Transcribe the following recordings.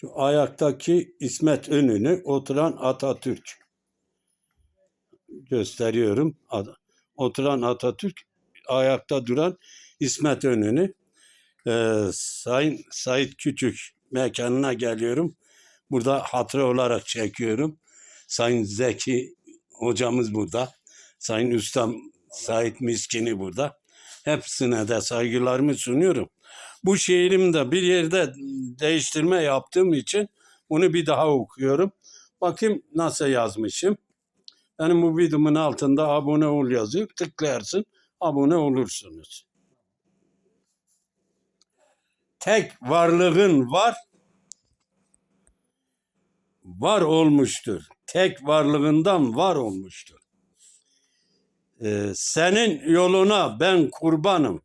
Şu ayaktaki İsmet Önü'nü oturan Atatürk gösteriyorum. Oturan Atatürk ayakta duran İsmet Önü'nü Ee, Sayın Sait Küçük mekanına geliyorum. Burada hatıra olarak çekiyorum. Sayın Zeki hocamız burada. Sayın Üstam Sait Miskini burada. Hepsine de saygılarımı sunuyorum. Bu şiirimde bir yerde değiştirme yaptığım için bunu bir daha okuyorum. Bakayım nasıl yazmışım. Benim bu videomun altında abone ol yazıyor. Tıklayarsın, abone olursunuz. Tek varlığın var, var olmuştur. Tek varlığından var olmuştur. Ee, senin yoluna ben kurbanım.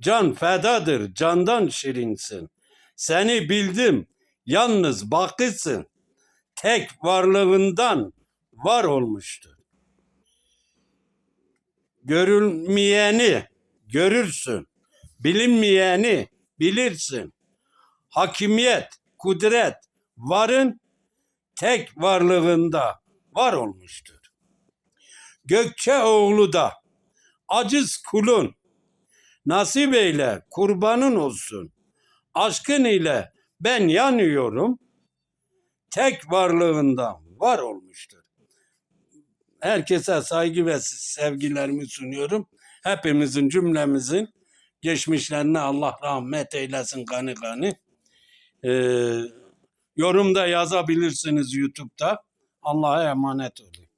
Can fedadır, candan şirinsin. Seni bildim, yalnız bakısın. Tek varlığından var olmuştur. Görülmeyeni görürsün. Bilinmeyeni bilirsin. Hakimiyet, kudret, varın tek varlığında var olmuştur. Gökçe oğlu da aciz kulun nasip eyle kurbanın olsun. Aşkın ile ben yanıyorum. Tek varlığında var olmuştur. Herkese saygı ve sevgilerimi sunuyorum. Hepimizin cümlemizin geçmişlerine Allah rahmet eylesin kanı kanı. Ee, yorumda yazabilirsiniz YouTube'da. Allah'a emanet olun.